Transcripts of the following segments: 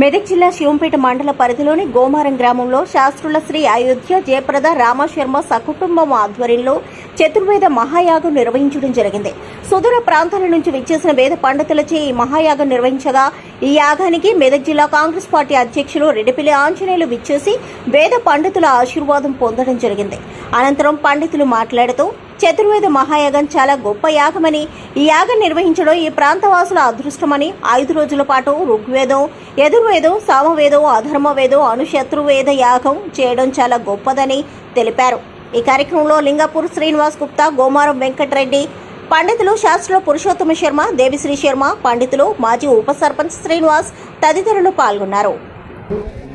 మెదక్ జిల్లా శివంపేట మండల పరిధిలోని గోమారం గ్రామంలో శాస్త్రుల శ్రీ అయోధ్య జయప్రద రామశర్మ సకుటుంబం ఆధ్వర్యంలో చతుర్వేద మహాయాగం నిర్వహించడం జరిగింది. సుదూర ప్రాంతాల నుంచి విచ్చేసిన వేద పండితులచే ఈ మహాయాగం నిర్వహించగా ఈ యాగానికి మెదక్ జిల్లా కాంగ్రెస్ పార్టీ అధ్యక్షులు రెడ్డిపల్లి ఆంజనేయులు విచ్చేసి వేద పండితుల ఆశీర్వాదం పొందడం జరిగింది. అనంతరం పండితులు మాట్లాడుతూ చతుర్వేద మహాయాగం చాలా గొప్ప యాగమని ఈ యాగం నిర్వహించడం ఈ ప్రాంతవాసుల అదృష్టమని ఐదు రోజుల పాటు ఋగ్వేదం యజుర్వేదం సామవేదం అధర్మవేదం అనుశత్రువేద యాగం చేయడం చాలా గొప్పదని తెలిపారు. ఈ కార్యక్రమంలో లింగపూర్ శ్రీనివాస్ గుప్తా గోమారం వెంకటరెడ్డి పండితులు శాస్త్రుల పురుషోత్తమ శర్మ దేవిశ్రీ శర్మ పండితులు మాజీ ఉప సర్పంచ్ శ్రీనివాస్ తదితరులు పాల్గొన్నారు.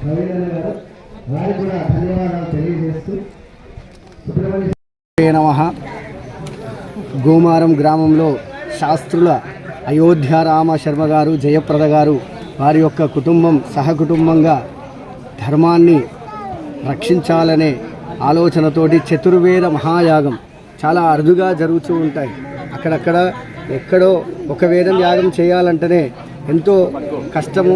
రవీంద్ర గారు వారికి కూడా ధన్యవాదాలు తెలియజేస్తూ సుబ్రహ్మణ్య నమ. గోమారం గ్రామంలో శాస్త్రుల అయోధ్య రామశర్మ గారు జయప్రద గారు వారి యొక్క కుటుంబం సహకుటుంబంగా ధర్మాన్ని రక్షించాలనే ఆలోచనతోటి చతుర్వేద మహాయాగం చాలా అరుదుగా జరుగుతూ ఉంటాయి. అక్కడక్కడ ఎక్కడో ఒక వేదం యాగం చేయాలంటేనే ఎంతో కష్టము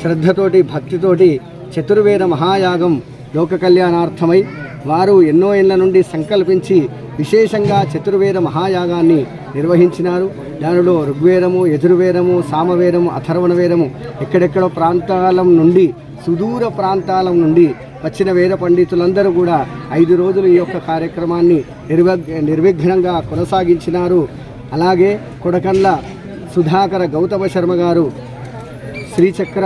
శ్రద్ధతోటి భక్తితోటి చతుర్వేద మహాయాగం లోక కళ్యాణార్థమై వారు ఎన్నో ఏళ్ళ నుండి సంకల్పించి విశేషంగా చతుర్వేద మహాయాగాన్ని నిర్వహించినారు. దానిలో ఋగ్వేదము యజుర్వేదము సామవేదము అథర్వణ వేదము ఎక్కడెక్కడ ప్రాంతాల నుండి సుదూర ప్రాంతాల నుండి వచ్చిన వేద పండితులందరూ కూడా ఐదు రోజులు ఈ యొక్క కార్యక్రమాన్ని నిర్వ నిర్విఘ్నంగా కొనసాగించినారు. అలాగే కొడకండ్ల సుధాకర గౌతమ శర్మ గారు శ్రీచక్ర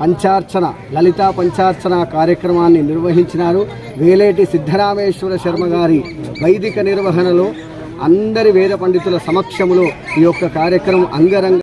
పంచార్చన లలితా పంచార్చన కార్యక్రమాన్ని నిర్వహించినారు వేలేటి సిద్ధరామేశ్వర శర్మ గారి వైదిక నిర్వహణలో అందరి వేద పండితుల సమక్షంలో ఈ యొక్క కార్యక్రమం అంగరంగ